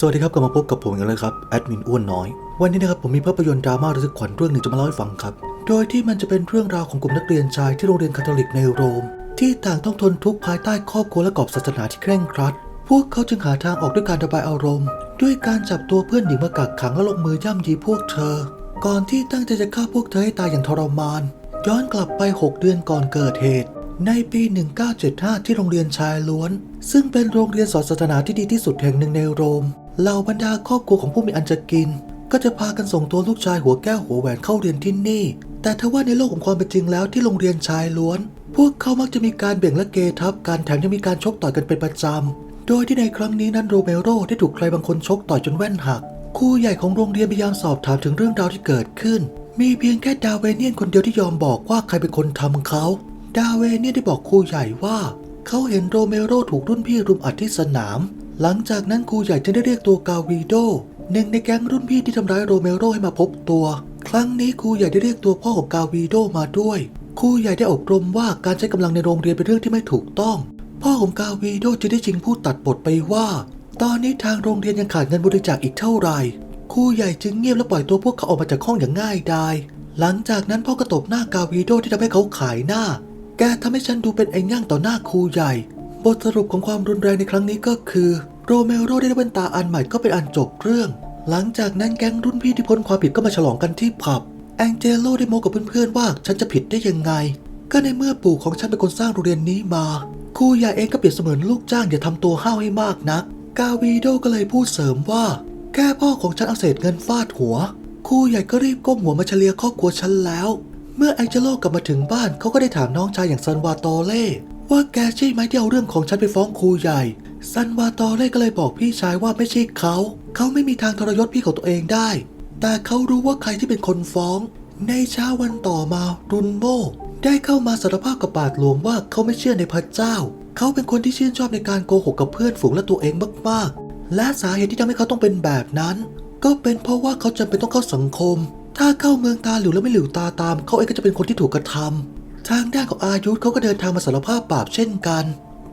สวัสดีครับกลับมาพบกับผมอีกแล้วครับแอดมินอ้วนน้อย วันนี้นะครับผมมีภาพยนตร์ดราม่าระทึกขวัญเรื่องหนึ่งจะมาเล่าให้ฟังครับ โดยที่มันจะเป็นเรื่องราวของกลุ่มนักเรียนชายที่โรงเรียนคาทอลิกในโรม ที่ต่างต้องทนทุกข์ภายใต้ครอบครัวและกรอบศาสนาที่เคร่งครัด พวกเขาจึงหาทางออกด้วยการระบายอารมณ์ ด้วยการจับตัวเพื่อนหญิงมากักขังและลงมือย่ำยีพวกเธอ ก่อนที่ตั้งใจจะฆ่าพวกเธอให้ตายอย่างทรมาน ย้อนกลับไป 6 เดือนก่อนเกิดเหตุ ในปี 1975 ที่โรงเรียนชายล้วน ซึ่งเป็นโรงเรียนสอนศาสนาที่ดีที่สุดแห่งหนึ่งในโรม เหล่าบรรดาครอบครัวของผู้มีอันจะกิน ก็จะพากันส่งตัวลูกชายหัวแก้วหัวแหวนเข้าเรียนที่นี่ แต่ทว่าในโลกของความเป็นจริงแล้วที่โรงเรียนชายล้วน พวกเขามักจะมีการเบ่งและเกทับการแถมยังมีการชกต่อยกันเป็นประจำโดยที่ในครั้งนี้นั้นโรเมโรได้ถูกใครบางคนชกต่อยจนแว่นหักครูใหญ่ของโรงเรียนพยายามสอบถามถึงเรื่องราวที่เกิดขึ้น มีเพียงแค่ดาวเวเนียนคนเดียวที่ยอมบอกว่าใครเป็นคนทำเขา ดาวเวเนียนได้บอกครูใหญ่ว่า เขาเห็นโรเมโรถูกรุ่นพี่รุมอัดที่สนาม หลังจากนั้นครูใหญ่จึงได้เรียกตัวกาวีโดหนึ่งในแก๊งรุ่นพี่ที่ทำร้ายโรเมโรให้มาพบตัว ครั้งนี้ครูใหญ่ได้เรียกตัวพ่อของกาวีโดมาด้วยครูใหญ่ได้อบรมว่าการใช้กำลังในโรงเรียนเป็นเรื่องที่ไม่ถูกต้อง พ่อของกาวีโดจึงได้ชิงพูดตัดบทไปว่า ตอนนี้ทางโรงเรียนยังขาดเงินบริจาคอีกเท่าไหร่ครูใหญ่จึงเงียบและปล่อยตัวพวกเขาออกมาจากห้องอย่างง่ายดายหลังจากนั้นพ่อก็ตบหน้ากาวีโดที่ทำให้เขาขายหน้า แกทำให้ฉันดูเป็นไอ้ง่างต่อหน้าครูใหญ่ บทสรุปของความรุนแรงในครั้งนี้ก็คือโรเมโรได้แว่นตาอันใหม่ก็เป็นอันจบเรื่อง หลังจากนั้นแก๊งรุ่นพี่ที่พ้นความผิดก็มาฉลองกันที่ผับ แองเจโลได้โมกับเพื่อนๆว่าฉันจะผิดได้ยังไง ก็ในเมื่อปู่ของฉันเป็นคนสร้างโรงเรียนนี้มาครูใหญ่เองก็เปรียบเสมือนลูกจ้างอย่าทำตัวห้าวให้มากนัก กาวีโดก็เลยพูดเสริมว่า แค่พ่อของฉันเอาเศษเงินฟาดหัวครูใหญ่ก็รีบก้มหัวมาเฉลียครอบครัวฉันแล้ว เมื่อแองเจโลกลับมาถึงบ้านเขาก็ได้ถามน้องชายอย่างซันวาโตเล่ ว่าแกใช่ไหมที่เอาเรื่องของฉันไปฟ้องครูใหญ่ ซันวาโตเล่ก็เลยบอกพี่ชายว่าไม่ใช่เขา เขาไม่มีทางทรยศพี่ของตัวเองได้ แต่เขารู้ว่าใครที่เป็นคนฟ้อง ในเช้าวันต่อมารุนโมได้เข้ามาสารภาพกับบาทหลวงว่าเขาไม่เชื่อในพระเจ้า เขาเป็นคนที่ชื่นชอบในการโกหกกับเพื่อนฝูงและตัวเองมากๆ และสาเหตุที่ทำให้เขาต้องเป็นแบบนั้น ก็เป็นเพราะว่าเขาจำเป็นต้องเข้าสังคม ถ้าเข้าเมืองตาหลิวแล้วไม่หลิวตาตาม เขาเองก็จะเป็นคนที่ถูกกระทำ ทางด้านของอายุธเขาก็เดินทางมาสารภาพบาปเช่นกัน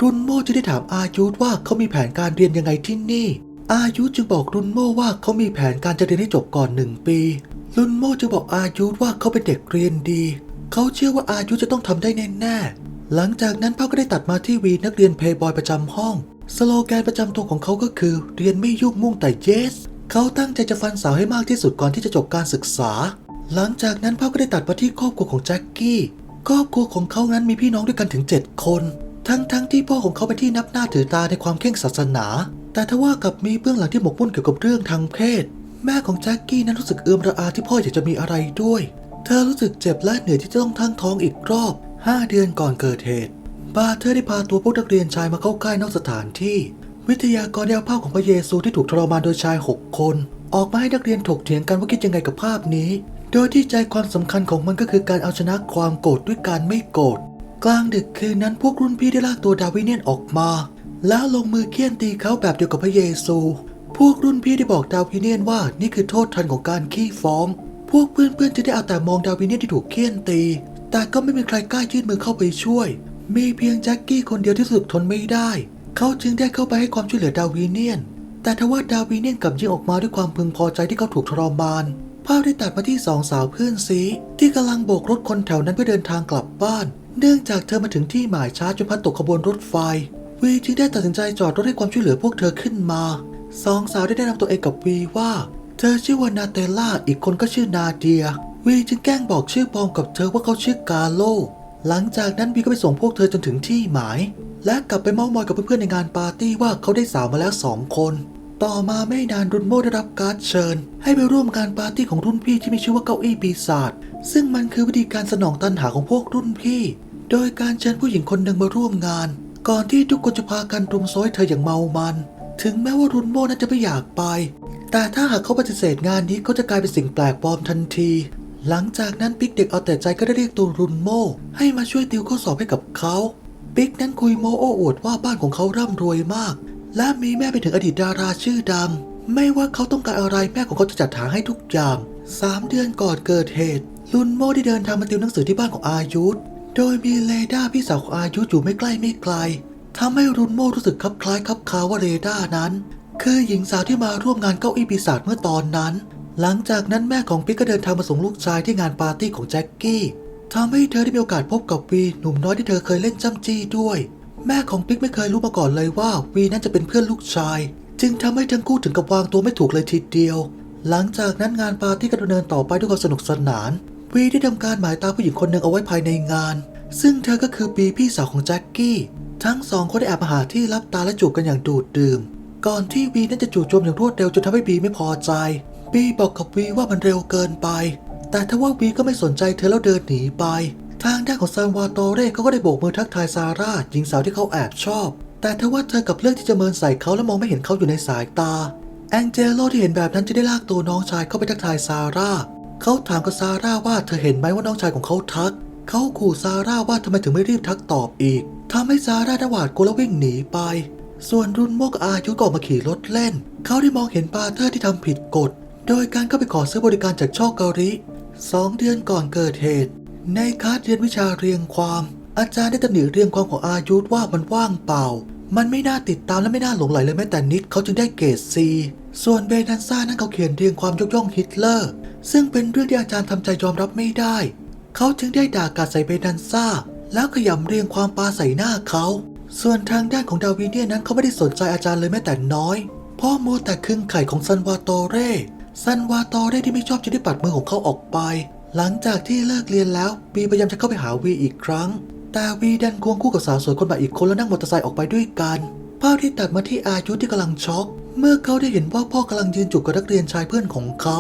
รุนโม่จึงได้ถามอายุธว่าเขามีแผนการเรียนยังไงที่นี่ อายุธจึงบอกรุนโม่ว่าเขามีแผนการจะเรียนให้จบก่อนหนึ่งปี รุนโม่จึงบอกอายุธว่าเขาเป็นเด็กเรียนดี เขาเชื่อว่าอายุธจะต้องทำได้แน่ๆหลังจากนั้นพ่อก็ได้ตัดมาที่วีนักเรียนเพย์บอยประจำห้อง สโลแกนประจำตัวของเขาก็คือ เรียนไม่ยุ่งมุ่งแต่เยสเขาตั้งใจจะฟันสาวให้มากที่สุดก่อนที่จะจบการศึกษา หลังจากนั้นพ่อก็ได้ตัดมาที่ครอบครัวของแจ็คกี้ ครอบครัวของเขานั้นมีพี่น้องด้วยกันถึง 7 คน ทั้งๆทที่พ่อของเขาเป็นที่นับหน้าถือตาในความเคร่งศาสนา แต่ทว่ากับมีเบื้องหลังที่หมกมุ่นเกี่ยวกับเรื่องทางเพศ แม่ของแจ็คกี้นั้นรู้สึกเอื้อมระอาที่พ่ออยากจะมีอะไรด้วย เธอรู้สึกเจ็บและเหนื่อยที่จะต้องทั้งท้องอีกรอบ 5 เดือนก่อนเกิดเหตุบาเธอได้พาตัวพวกนักเรียนชายมาเข้าค่ายนอกสถานที่ วิทยากรได้เอาภาพของพระเยซูที่ถูกทรมานโดยชาย 6 คน ออกมาให้นักเรียนถกเถียงกันว่าคิดยังไงกับภาพนี้ โดยที่ใจความสำคัญของมันก็คือการเอาชนะความโกรธด้วยการไม่โกรธกลางดึกคืนนั้นพวกรุ่นพี่ได้ลากตัวดาวิเนียนออกมา แล้วลงมือเคี่ยนตีเขาแบบเดียวกับพระเยซู พวกรุ่นพี่ได้บอกดาวิเนียนว่านี่คือโทษทันของการขี้ฟ้อง พวกเพื่อนๆจะได้เอาแต่มองดาวิเนียนที่ถูกเคี่ยนตี แต่ก็ไม่มีใครกล้ายื่นมือเข้าไปช่วย มีเพียงแจ็คกี้คนเดียวที่สึกทนไม่ได้ เขาจึงได้เข้าไปให้ความช่วยเหลือดาวิเนียน แต่ทว่าดาวิเนียนกลับยิงออกมาด้วยความพึงพอใจที่เขาถูกทรมาน ภาพได้ตัดมาที่สองสาวเพื่อนซีที่กำลังโบกรถคนแถวนั้นเพื่อเดินทางกลับบ้าน เนื่องจากเธอมาถึงที่หมายช้าจนพัดตกขบวนรถไฟ วีจึงได้ตัดสินใจจอดรถให้ความช่วยเหลือพวกเธอขึ้นมาสองสาวได้แนะนำตัวเองกับวีว่า เธอชื่อว่านาเตล่าอีกคนก็ชื่อนาเดีย วีจึงแกล้งบอกชื่อปลอมกับเธอว่าเขาชื่อกาโล หลังจากนั้นวีก็ไปส่งพวกเธอจนถึงที่หมาย และกลับไปเมามอยกับเพื่อนๆในงานปาร์ตี้ว่าเขาได้สาวมาแล้วสองคน ต่อมาไม่นานรุนโมได้รับการเชิญ ให้ไปร่วมงานปาร์ตี้ของรุ่นพี่ที่มีชื่อว่าเก้าอี้ปีศาจซึ่งมันคือวิธีการสนองตันหาของพวกรุ่นพี่ โดยการเชิญผู้หญิงคนหนึ่งมาร่วมงาน ก่อนที่ทุกคนจะพากันรุมโซยเธออย่างเมามัน ถึงแม้ว่ารุนโมนั้นจะไม่อยากไป แต่ถ้าหากเขาปฏิเสธงานนี้เขาจะกลายเป็นสิ่งแปลกปลอมทันที หลังจากนั้นปิ๊กเด็กเอาแต่ใจก็ได้เรียกตัวรุนโมให้มาช่วยติวข้อสอบให้กับเขาปิ๊กนั้นคุยโมโอ้อวดว่าบ้านของเขาร่ำรวยมาก และมีแม่ไปถึงอดีตดาราชื่อดัง ไม่ว่าเขาต้องการอะไรแม่ของเขาจะจัดหาให้ทุกอย่างสามเดือนก่อนเกิดเหตุรุนโมได้เดินทางมาติวหนังสือที่บ้านของอายุธโดยมีเลดาพี่สาวของอายุธอยู่ไม่ใกล้ไม่ไกลทำให้รุนโมรู้สึกคลับคล้ายคลับคาว่าเรดานั้น คือหญิงสาวที่มาร่วมงานเก้าอี้ปีศาจเมื่อตอนนั้น หลังจากนั้นแม่ของปิ๊กก็เดินทางมาส่งลูกชายที่งานปาร์ตี้ของแจ็คกี้ทำให้เธอได้มีโอกาสพบกับวีหนุ่มน้อยที่เธอเคยเล่นจ้ำจี้ด้วย แม่ของปิ๊กไม่เคยรู้มาก่อนเลยว่าวีนั้นจะเป็นเพื่อนลูกชาย จึงทำให้ทั้งคู่ถึงกับวางตัวไม่ถูกเลยทีเดียว หลังจากนั้นงานปาร์ตี้ก็ดำเนินต่อไปด้วยความสนุกสนาน วีได้ทำการหมายตาผู้หญิงคนหนึ่งเอาไว้ภายในงาน ซึ่งเธอก็คือบีพี่สาวของแจ็คกี้ ทั้งสองคนได้แอบมาหาที่รับตาและจูบกันอย่างดูดดื่ม ก่อนที่วีนั้นจะจู่โจมอย่างรวดเร็วจนทำให้บีไม่พอใจ บีบอกกับวีว่ามันเร็วเกินไป แต่ทว่าวีก็ไม่สนใจเธอแล้วเดินหนีไป ทางด้านของซานวาโตเร่เขาก็ได้โบกมือทักทายซาร่าหญิงสาวที่เขาแอบชอบ แต่ทว่าเธอกับเลือกที่จะเมินใส่เขาและมองไม่เห็นเขาอยู่ในสายตา แองเจโลที่เห็นแบบนั้นจะได้ลากตัวน้องชายเข้าไปทักทายซาร่าเขาถามกับซาร่าว่าเธอเห็นไหมว่าน้องชายของเขาทัก เขาขู่ซาร่าว่าทำไมถึงไม่รีบทักตอบอีกทำให้ซาร่าหวาดกลัวและวิ่งหนีไป ส่วนรุ่นโมกอายุก็ออกมาขี่รถเล่น เขาได้มองเห็นปาเตอร์ที่ทำผิดกฎ โดยการเข้าไปขอซื้อบริการจากช่อเกาหลีสองเดือนก่อนเกิดเหตุ ในคลาสเรียนวิชาเรียงความ อาจารย์ได้ตำหนิเรียงความของอายุว่ามันว่างเปล่า มันไม่น่าติดตามและไม่น่าหลงไหลเลยแม้แต่นิดเขาจึงได้เกรดซีส่วนเบนันซ่านั้นเขาเขียนเรียงความยกย่องฮิตเลอร์ ซึ่งเป็นเรื่องที่อาจารย์ทำใจยอมรับไม่ได้ เขาจึงได้ด่ากาดใส่เบนันซ่า แล้วขยำเรียงความปาใส่หน้าเขา ส่วนทางด้านของดาวิเนียนั้นเขาไม่ได้สนใจอาจารย์เลยแม้แต่น้อยเพ่อมัวแต่ครึ่งไข่ของซันวาโตเร่ซันวาโตเร่ที่ไม่ชอบจะได้ปัดมือของเขาออกไป หลังจากที่เลิกเรียนแล้วบีพยายามจะเข้าไปหาวีอีกครั้ง แต่วีดันควงคู่กับสาวสวยคนใหม่อีกคนแล้วนั่งมอเตอร์ไซค์ออกไปด้วยกันภาพที่ตัดมาที่อายุที่กำลังช็อกเมื่อเขาได้เห็นว่าพ่อกำลังยืนจูบกับนักเรียนชายเพื่อนของเขา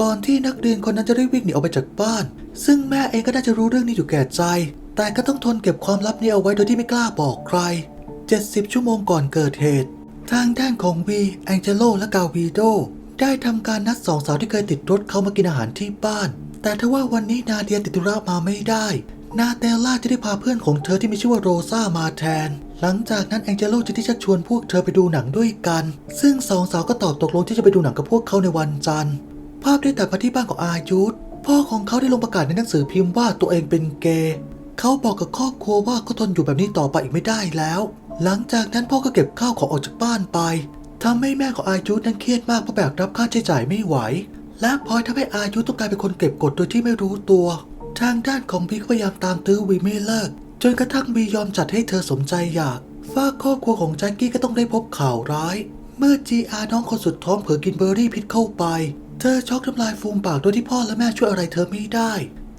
ก่อนที่นักเรียนคนนั้นจะรีบวิ่งหนีออกไปจากบ้าน ซึ่งแม่เองก็น่าจะรู้เรื่องนี้อยู่แก่ใจ แต่ก็ต้องทนเก็บความลับนี้เอาไว้โดยที่ไม่กล้าบอกใคร 70 ชั่วโมงก่อนเกิดเหตุ ทางด้านของวีแองเจโลและกาวีโดได้ทำการนัดสองสาวที่เคยติดรถเขามากินอาหารที่บ้าน แต่ทว่าวันนี้นาเดียติดธุระมาไม่ได้ นาเตล่าจะได้พาเพื่อนของเธอที่มีชื่อว่าโรซามาแทน หลังจากนั้นแองเจโลจะได้ชักชวนพวกเธอไปดูหนังด้วยกัน ซึ่งสองสาวก็ตอบตกลงที่จะไปดูหนังกับพวกเขาในวันจันทร์ ภาพได้ตัดมาที่บ้านของอายุธพ่อของเขาได้ลงประกาศในหนังสือพิมพ์ว่าตัวเองเป็นเกย์เขาบอกกับครอบครัวว่าเขาทนอยู่แบบนี้ต่อไปอีกไม่ได้แล้ว หลังจากนั้นพ่อก็เก็บข้าวของออกจากบ้านไปทำให้แม่ของอายุธนั้นเครียดมากเพราะแบกรับค่าใช้จ่ายไม่ไหว และพลอยทำให้อายุต้องกลายเป็นคนเก็บกดโดยที่ไม่รู้ตัว ทางด้านของบีก็พยายามตามตื้อวีไม่เลิก จนกระทั่งบียอมจัดให้เธอสมใจอยากฝ้ากครอบครัวของแจ็คกี้ก็ต้องได้พบข่าวร้าย เมื่อจีอาน้องคนสุดท้องเผลอกินเบอร์รี่พิษเข้าไป เธอช็อกน้ำลายฟูมปากโดยที่พ่อและแม่ช่วยอะไรเธอไม่ได้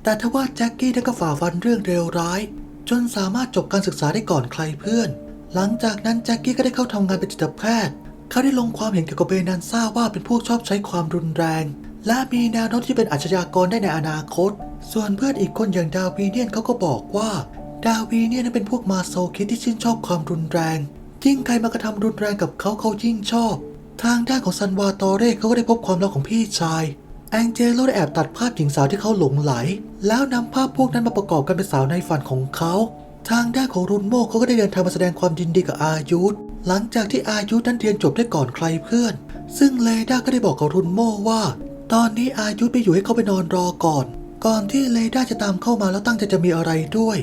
แต่ทว่าแจ็คกี้ได้ก็ฝ่าฟันเรื่องเลวร้าย จนสามารถจบการศึกษาได้ก่อนใครเพื่อน หลังจากนั้นแจ็คกี้ก็ได้เข้าทำงานเป็นจิตแพทย์ เขาได้ลงความเห็นเกี่ยวกับเบนันซ่าว่าเป็นพวกชอบใช้ความรุนแรง และมีแนวโน้มที่เป็นอาชญากรได้ในอนาคต ส่วนเพื่อนอีกคนอย่างดาวีเนียนเขาก็บอกว่า ดาวีเนียนนั้นเป็นพวกมาโซคิดที่ชื่นชอบความรุนแรง ยิ่งใครมากระทำรุนแรงกับเขาเขายิ่งชอบ ทางด้านของซันวาโตเร่เขาก็ได้พบความรักของพี่ชาย แองเจโลได้แอบตัดภาพหญิงสาวที่เขาหลงไหล แล้วนำภาพพวกนั้นมาประกอบกันเป็นสาวในฝันของเขา ทางด้านของรุนโมเขาก็ได้เดินทางมาแสดงความยินดีกับอายุธหลังจากที่อายุธนั้นเรียนจบได้ก่อนใครเพื่อน ซึ่งเลด้าก็ได้บอกกับรุนโมว่า ตอนนี้อายุไปอยู่ให้เขาไปนอนรอก่อน ก่อนที่เลด้าจะตามเข้ามาแล้วตั้งใจจะมีอะไรด้วย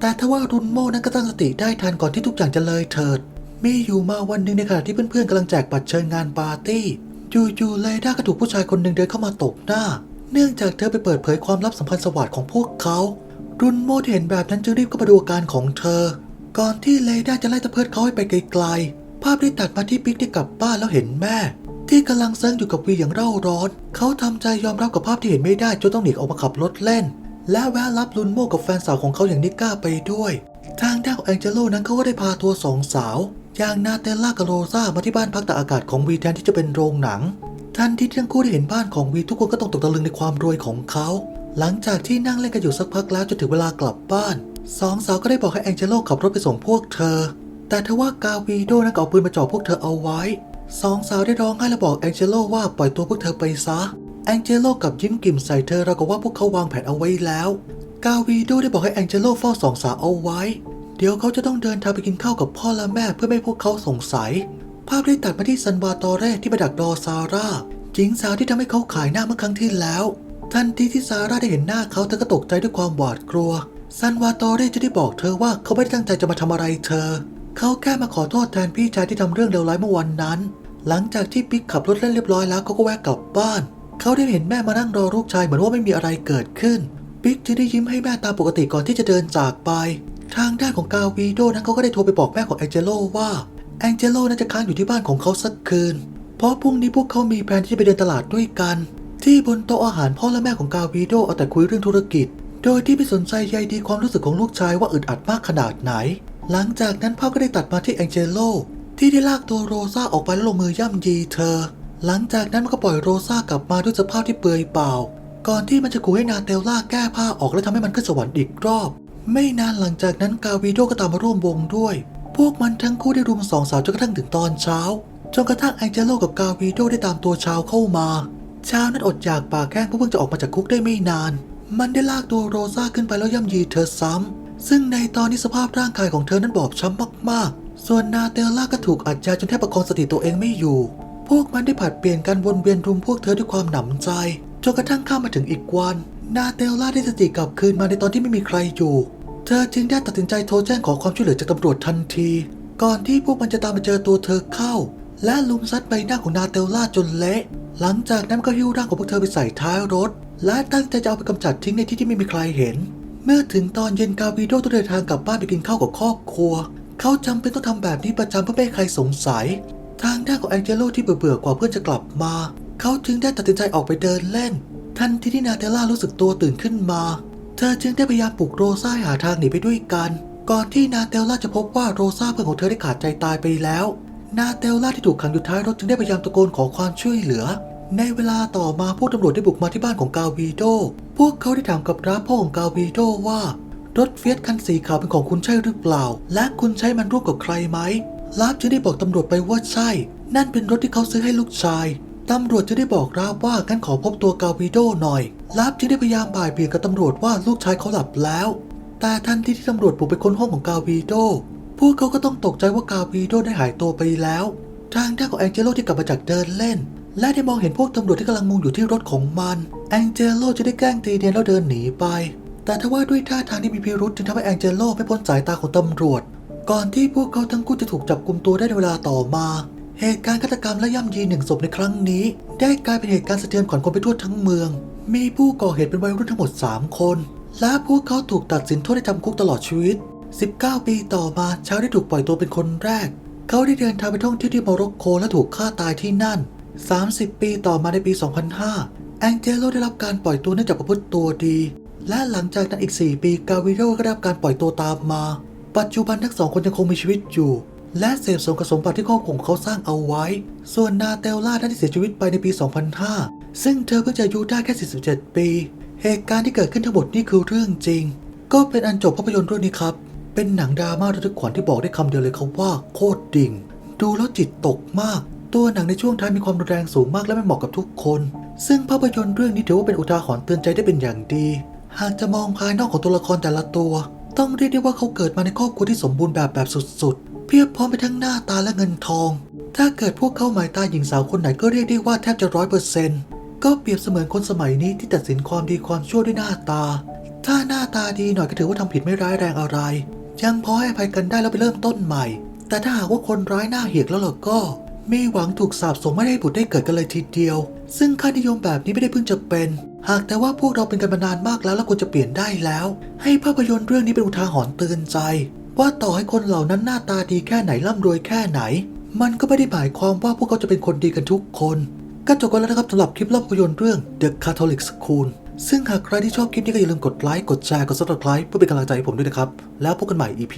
แต่ทว่ารุนโมนั้นก็ตั้งสติได้ทันก่อนที่ทุกอย่างจะเลยเถิด มีอยู่มาวันหนึ่งในขณะที่เพื่อนๆกำลังแจกบัตรเชิญงานปาร์ตี้จู่ๆเลด้าก็ถูกผู้ชายคนหนึ่งเดินเข้ามาตบหน้า เนื่องจากเธอไปเปิดเผยความลับสัมพันธ์สวัสดิ์ของพวกเขา รุนโมที่เห็นแบบนั้นจึงรีบเข้ามาดูอาการของเธอ ก่อนที่เลด้าจะไล่ตะเพิดเขาให้ไปไกลๆภาพได้ตัดมาที่ปิ๊กได้กลับบ้านแล้วเห็นแม่ ที่กำลังเซิงอยู่กับวีอย่างเร่าร้อน เขาทำใจยอมรับกับภาพที่เห็นไม่ได้จนต้องหนีออกมาขับรถเล่น และแวะรับลุนโมกับแฟนสาวของเขาอย่างนิก้าไปด้วย ทางด้านของแองเจโลนั้นเขาก็ได้พาตัวสองสาวอย่างนาเตลล่ากับโรซามาที่บ้านพักตากอากาศของวีแทนที่จะเป็นโรงหนังทันทีที่ทั้งคู่ได้เห็นบ้านของวีทุกคนก็ต้องตกตะลึงในความรวยของเขา หลังจากที่นั่งเล่นกันอยู่สักพักแล้วจนถึงเวลากลับบ้านสองสาวก็ได้บอกให้แองเจโลขับรถไปส่งพวกเธอ แต่ทว่า กาวีโดนั้นก็เอาปืนมาจ่อพวกเธอเอาไว้ สองสาวได้ร้องไห้และบอกแองเจโลว่าปล่อยตัวพวกเธอไปซะ แองเจโลกับยิ้มกิ่มใส่เธอเรากับว่าพวกเขาวางแผนเอาไว้แล้ว กาวีโดได้บอกให้แองเจโลเฝ้าสองสาวเอาไว้ เดี๋ยวเขาจะต้องเดินทางไปกินข้าวกับพ่อและแม่เพื่อไม่ให้พวกเขาสงสัย ภาพได้ตัดมาที่ซันวาตอเร่ที่มาดักรอซาร่าหญิงสาวที่ทำให้เขาขายหน้าเมื่อครั้งที่แล้ว ทันทีที่ซาร่าได้เห็นหน้าเขาเธอก็ตกใจด้วยความหวาดกลัวซันวาโตเร่จะได้บอกเธอว่าเขาไม่ได้ตั้งใจจะมาทำอะไรเธอ เขาแค่มาขอโทษแทนพี่ชายที่ทำเรื่องเลวร้ายเมื่อวันนั้น หลังจากที่ปิ๊กขับรถเล่นเรียบร้อยแล้วเขาก็แวะกลับบ้าน เขาได้เห็นแม่มานั่งรอลูกชายเหมือนว่าไม่มีอะไรเกิดขึ้น ปิ๊กจึงได้ยิ้มให้แม่ตามปกติก่อนที่จะเดินจากไป ทางด้านของกาวีโดนั้นเขาก็ได้โทรไปบอกแม่ของแองเจโลว่าแองเจโลน่าจะค้างอยู่ที่บ้านของเขาสักคืน เพราะพรุ่งนี้พวกเขามีแผนที่จะไปเดินตลาดด้วยกัน ที่บนโต๊ะอาหารพ่อและแม่ของกาวีโดเอาแต่คุยเรื่องธุรกิจ โดยที่ไม่สนใจใยดีความรู้สึกของลูกชายว่าอึดอัดมากขนาดไหน หลังจากนั้นพ่อก็ได้ตัดมาที่แองเจโลที่ได้ลากตัวโรซาออกไปแล้วลงมือย่ำยีเธอ หลังจากนั้นมันก็ปล่อยโรซากลับมาด้วยสภาพที่เปลือยเปล่า ก่อนที่มันจะขู่ให้นาเตลล่าแก้ผ้าออกและทำให้มันขึ้นสวรรค์อีกรอบ ไม่นานหลังจากนั้นกาวีโดก็ตามมาร่วมวงด้วย พวกมันทั้งคู่ได้รุมสองสาวจนกระทั่งถึงตอนเช้า จนกระทั่งแองเจโลกับกาวีโดได้ตามตัวชาวเข้ามา ชาวนั้นอดอยากปากแห้งเพราะเพิ่งจะออกมาจากคุกได้ไม่นาน มันได้ลากตัวโรซาขึ้นไปแล้วย่ำยีเธอซ้ำ ซึ่งในตอนนี้สภาพร่างกายของเธอนั้นบอบช้ำมากๆ ส่วนนาเตลล่าก็ถูกอัดยาจนแทบประคองสติตัวเองไม่อยู่ พวกมันได้ผัดเปลี่ยนกันวนเวียนรุมพวกเธอด้วยความหนำใจ จนกระทั่งข้ามมาถึงอีกวัน นาเตลล่าได้สติกลับคืนมาในตอนที่ไม่มีใครอยู่ เธอจึงได้ตัดสินใจโทรแจ้งขอความช่วยเหลือจากตำรวจทันที ก่อนที่พวกมันจะตามมาเจอตัวเธอเข้า และลุมซัดใบหน้าของนาเตลล่าจนเละ หลังจากนั้นก็หิ้วร่างของพวกเธอไปใส่ท้ายรถ และตั้งใจจะเอาไปกำจัดทิ้งในที่ที่ไม่มีใครเห็น เมื่อถึงตอนเย็นกาวิโดต้องเดินทางกลับบ้านไปกินข้าวกับครอบครัว เขาจำเป็นต้องทำแบบนี้ประจำเพื่อไม่ให้ใครสงสัย ทางด้านของแองเจโลที่เบื่อๆกว่าเพื่อนจะกลับมา เขาจึงได้ตัดสินใจออกไปเดินเล่น ทันทีที่นาเตล่ารู้สึกตัวตื่นขึ้นมา เธอจึงได้พยายามปลุกโรซ่าให้หาทางหนีไปด้วยกัน ก่อนที่นาเตลล่าจะพบว่าโรซ่าเพื่อนของเธอได้ขาดใจตายไปแล้ว นาเตลล่าที่ถูกขังอยู่ท้ายรถจึงได้พยายามตะโกนขอความช่วยเหลือ ในเวลาต่อมาพวกตำรวจได้บุกมาที่บ้านของกาวีโด พวกเขาได้ถามกับร้าพ่อของกาวีโดว่า รถเฟียสคันสีขาวเป็นของคุณใช่หรือเปล่า และคุณใช้มันร่วมกับใครไหมลาบจึงได้บอกตำรวจไปว่าใช่ นั่นเป็นรถที่เขาซื้อให้ลูกชาย ตำรวจจะได้บอกราบว่างั้นขอพบตัวกาวีโดหน่อยลาบจึงได้พยายามบ่ายเบี่ยงกับตำรวจว่าลูกชายเขาหลับแล้ว แต่ทันทีที่ตำรวจบุกไปค้นห้องของกาวีโด พวกเขาก็ต้องตกใจว่ากาวีโดได้หายตัวไปแล้ว ทางด้านของแองเจโลที่กลับมาจากเดินเล่น และได้มองเห็นพวกตำรวจที่กำลังมุงอยู่ที่รถของมัน แองเจโลจะได้แกล้งตีเนียนแล้วเดินหนีไป แต่ทว่าด้วยท่าทางที่มีพิรุษจึงทำให้แองเจโลไม่พ้นสายตาของตำรวจ ก่อนที่พวกเขาทั้งคู่จะถูกจับกุมตัวได้ในเวลาต่อมา เหตุการณ์ฆาตกรรมและย่ำยีหนึ่งศพในครั้งนี้ ได้กลายเป็นเหตุการณ์สะเทือนขวัญคนไปทั่วทั้งเมือง มีผู้ก่อเหตุเป็นวัยรุ่นทั้งหมด 3 คน และพวกเขาถูกตัดสินโทษให้จำคุกตลอดชีวิต 19 ปีต่อมาชาวได้ถูกปล่อยตัวเป็นคนแรก เขาได้เดินทางไปท่องเที่ยวที่โมร็อกโกและถูกฆ่าตายที่นั่น 30 ปีต่อมาในปี 2005 แองเจโลได้รับการปล่อยตัวเนื่องจากประพฤติตัวดี และหลังจากนั้นอีก 4 ปีกาวิโรก็ได้รับการปล่อยตัวตามมา ปัจจุบันทั้งสองคนยังคงมีชีวิตอยู่ และเสพสมกับสมบัติที่ครอบครัวของเขาสร้างเอาไว้ ส่วนนาเตลล่าได้เสียชีวิตไปในปี 2005 ซึ่งเธอเพิ่งจะอายุได้แค่ 47 ปี เหตุการณ์ที่เกิดขึ้นทั้งหมดนี่คือเรื่องจริง ก็เป็นอันจบภาพยนตร์เรื่องนี้ครับ เป็นหนังดราม่าระทึกขวัญที่บอกได้คำเดียวเลยครับว่าโคตรดิ่ง ดูแล้วจิตตกมาก ตัวหนังในช่วงท้ายมีความรุนแรงสูงมากและไม่เหมาะกับทุกคน ซึ่งภาพยนตร์เรื่องนี้ถือว่าเป็นอุทาหรณ์เตือนใจได้เป็นอย่างดี หากจะมองภายนอกของตัวละครแต่ละตัว ต้องเรียกได้ว่าเขาเกิดมาในครอบครัวที่สมบูรณ์แบบแบบสุดๆ เพียบพร้อมไปทั้งหน้าตาและเงินทอง ถ้าเกิดพวกเขาหมายตาหญิงสาวคนไหนก็เรียกได้ว่าแทบจะร้อยเปอร์เซ็นต์ก็เปรียบเสมือนคนสมัยนี้ที่ตัดสินความดีความชั่วด้วยหน้าตา ถ้าหน้าตาดีหน่อยก็ถือว่าทำผิดไม่ร้ายแรงอะไร ยังพอให้อภัยกันได้แล้วไปเริ่มต้นใหม่ แต่ถ้าหากว่าคนร้ายหน้าเหียกแล้วล่ะก็ มีหวังถูกสาปส่งไม่ได้ผุดได้เกิดกันเลยทีเดียว ซึ่งค่านิยมแบบนี้ไม่ได้เพิ่งจะเป็น หากแต่ว่าพวกเราเป็นกันมานานมากแล้วแล้วควรจะเปลี่ยนได้แล้ว ให้ภาพยนตร์เรื่องนี้เป็นอุทาหรณ์เตือนใจ ว่าต่อให้คนเหล่านั้นหน้าตาดีแค่ไหนร่ำรวยแค่ไหน มันก็ไม่ได้หมายความว่าพวกเขาจะเป็นคนดีกันทุกคนก็จบกันแล้วนะครับสำหรับคลิปเล่าภาพยนตร์เรื่อง The Catholic School ซึ่งหากใครที่ชอบคลิปนี้ก็อย่าลืมกดไลค์กดแชร์กด subscribe เพื่อเป็นกำลังใจให้ผมด้วยนะครับ แล้วพบกันใหม่ EP